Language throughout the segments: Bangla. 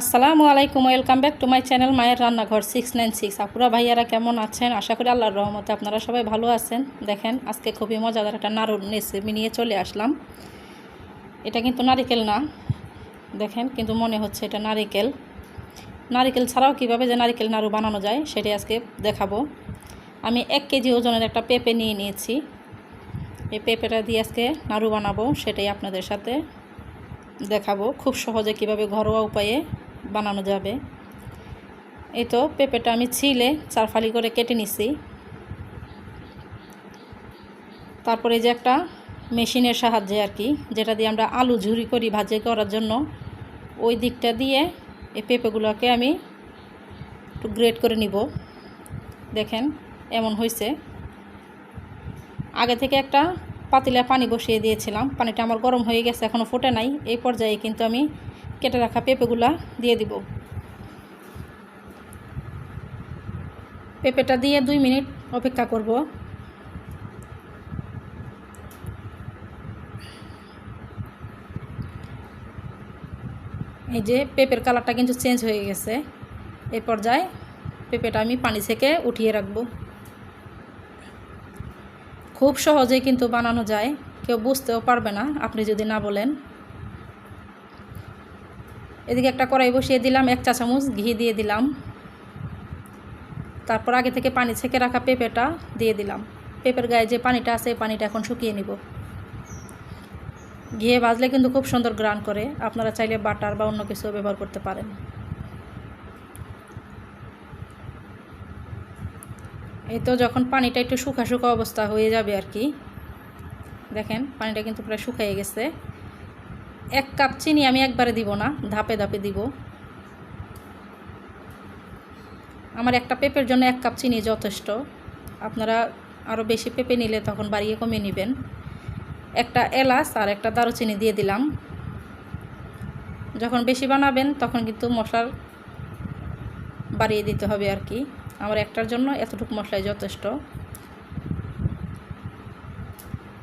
আসসালামু আলাইকুম, welcome back to my channel মায়ের রান্নাঘর সিক্স নাইন সিক্স। আপুরা ভাইয়ারা কেমন আছেন? আশা করি আল্লাহর রহমতে আপনারা সবাই ভালো আছেন। দেখেন, আজকে খুবই মজাদার একটা নাড়ুর রেসিপি নিয়ে চলে আসলাম। এটা কিন্তু নারিকেল না। দেখেন, কিন্তু মনে হচ্ছে এটা নারিকেল। নারিকেল ছাড়াও কীভাবে যে নারিকেল নাড়ু বানানো যায়, সেটাই আজকে দেখাবো। আমি এক কেজি ওজনের একটা পেঁপে নিয়ে নিয়েছি। এই পেঁপেটা দিয়ে আজকে নাড়ু বানাবো, সেটাই আপনাদের সাথে দেখাবো। খুব সহজে কীভাবে ঘরোয়া উপায়ে বানানো যাবে। এই তো পেঁপেটা আমি ছিলে, চারফালি করে কেটে নিছি। তারপরে যে একটা মেশিনের সাহায্যে আর কি, যেটা দিয়ে আমরা আলু ঝুরি করি ভাজি করার জন্য, ওই দিকটা দিয়ে এই পেঁপেগুলোকে আমি একটু গ্রেড করে নিব। দেখেন, এমন হয়েছে আগে থেকে একটা পাতিলে পানি বসিয়ে দিয়েছিলাম, পানিটা আমার গরম হয়ে গেছে এখনও ফোটে নাই। এই পর্যায়ে কিন্তু আমি কেটে রাখা পেঁপেগুলা দিয়ে দিব। পেঁপেটা দিয়ে দুই মিনিট অপেক্ষা করব। এই যে পেঁপের কালারটা কিন্তু চেঞ্জ হয়ে গেছে। এই পর্যায়ে পেঁপেটা আমি পানি থেকে উঠিয়ে রাখব। খুব সহজেই কিন্তু বানানো যায়। কেউ বুঝতেও পারবে না, আপনি যদি না বলেন। এদিকে একটা কড়াই বসিয়ে দিলাম, এক চা চামচ ঘি দিয়ে দিলাম। তারপর আগে থেকে পানি ছেঁকে রাখা পেঁপেটা দিয়ে দিলাম। পেঁপের গায়ে যে পানিটা আছে পানিটা এখন শুকিয়ে নিব। ঘিয়ে ভাজলে কিন্তু খুব সুন্দর গ্রান করে, আপনারা চাইলে বাটার বা অন্য কিছু ব্যবহার করতে পারেন। এই তো যখন পানিটা একটু শুকা শুকা অবস্থা হয়ে যাবে আর কি। দেখেন, পানিটা কিন্তু প্রায় শুকিয়ে গেছে। এক কাপ চিনি আমি একবারে দিব না, ধাপে ধাপে দিব। আমার একটা পেঁপের জন্য এক কাপ চিনি যথেষ্ট। আপনারা আরও বেশি পেঁপে নিলে তখন বাড়িয়ে কমিয়ে নেবেন। একটা এলাচ আর একটা দারুচিনি দিয়ে দিলাম। যখন বেশি বানাবেন তখন কিন্তু মশলার বাড়িয়ে দিতে হবে আর কি। আমার একটার জন্য এতটুকু মশলাই যথেষ্ট।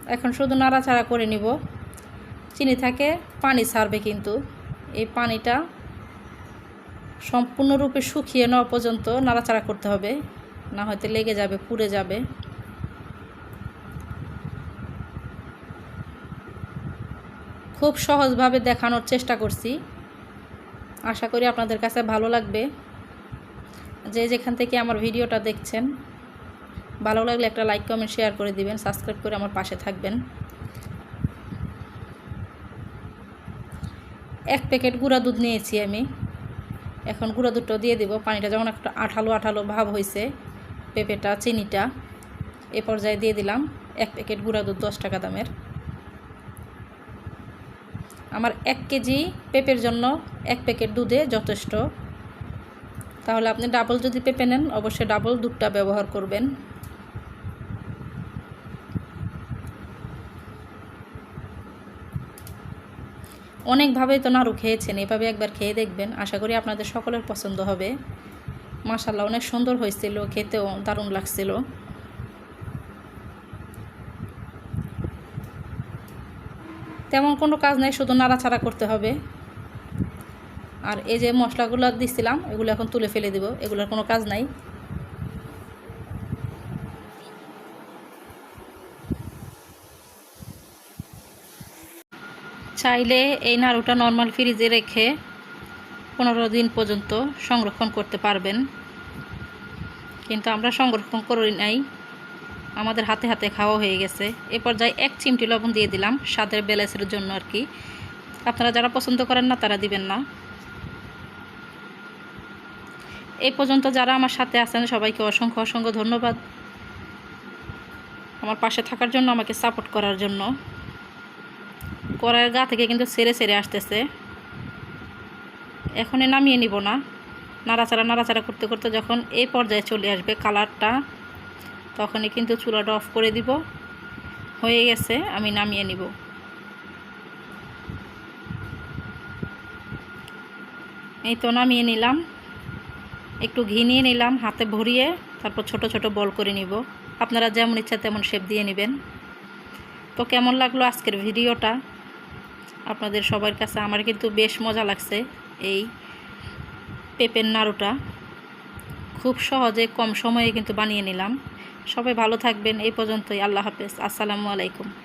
এখন শুধু নাড়াচাড়া করে নিব। চিনি থাকে, পানি ছাড়বে কিন্তু। এই পানিটা সম্পূর্ণরূপে শুকিয়ে নেওয়া পর্যন্ত নাড়াচাড়া করতে হবে, না হয়তো লেগে যাবে, পুড়ে যাবে। খুব সহজভাবে দেখানোর চেষ্টা করছি। আশা করি আপনাদের কাছে ভালো লাগবে। যে যেখান থেকে আমার ভিডিওটা দেখছেন, ভালো লাগলে একটা লাইক, কমেন্ট, শেয়ার করে দিবেন, সাবস্ক্রাইব করে আমার পাশে থাকবেন। এক প্যাকেট গুঁড়া দুধ নিয়েছি আমি। এখন গুঁড়া দুধটাও দিয়ে দিব। পানিটা যখন একটা আঠালো আঠালো ভাব হয়েছে পেঁপেটা, চিনিটা, এ পর্যায়ে দিয়ে দিলাম এক প্যাকেট গুঁড়া দুধ, দশ টাকা দামের। আমার এক কেজি পেঁপের জন্য এক প্যাকেট দুধে যথেষ্ট। তাহলে আপনি ডাবল যদি পেঁপে নেন, অবশ্যই ডাবল দুধটা ব্যবহার করবেন। অনেকভাবেই তো নাড়ু খেয়েছেন, এভাবে একবার খেয়ে দেখবেন। আশা করি আপনাদের সকলের পছন্দ হবে। মাশাল্লাহ অনেক সুন্দর হয়েছিল, খেতেও দারুণ লাগছিল। তেমন কোনো কাজ নেই, শুধু নাড়াচাড়া করতে হবে। আর এই যে মশলাগুলো দিছিলাম, এগুলো এখন তুলে ফেলে দিব, এগুলোর কোনো কাজ নাই। চাইলে এই নাড়ুটা নর্মাল ফ্রিজে রেখে পনেরো দিন পর্যন্ত সংরক্ষণ করতে পারবেন। কিন্তু আমরা সংরক্ষণ করি নাই। আমাদের হাতে হাতে খাওয়া হয়ে গেছে। এ পর্যায়ে এক চিমটি লবণ দিয়ে দিলাম স্বাদের ব্যালেন্সের জন্য আর কি। আপনারা যারা পছন্দ করেন না, তারা দিবেন না। এই পর্যন্ত যারা আমার সাথে আছেন, সবাইকে অসংখ্য অসংখ্য ধন্যবাদ। আমার পাশে থাকার জন্য, আমাকে সাপোর্ট করার জন্য। কড়াইয়ের গা থেকে কিন্তু সেরে সেরে আসতেছে। এখনই নামিয়ে নিব না। নাড়াচাড়া নাড়াচাড়া করতে করতে যখন এই পর্যায়ে চলে আসবে কালারটা, তখনই কিন্তু চুলাটা অফ করে দিব। হয়ে গেছে, আমি নামিয়ে নিব। এই তো নামিয়ে নিলাম। একটু ঘি নিয়ে নিলাম, হাতে ভরিয়ে, তারপর ছোট ছোট বল করে নিব। আপনারা যেমন ইচ্ছা তেমন শেপ দিয়ে নেবেন। তো কেমন লাগল আজকের ভিডিওটা? আপনাদের সবার কাছে আমার কিন্তু বেশ মজা লাগছে এই পেঁপের নাড়ুটা। খুব সহজে কম সময়ে কিন্তু বানিয়ে নিলাম। সবাই ভালো থাকবেন, এই পর্যন্তই। আল্লাহ হাফেজ। আসসালামু আলাইকুম।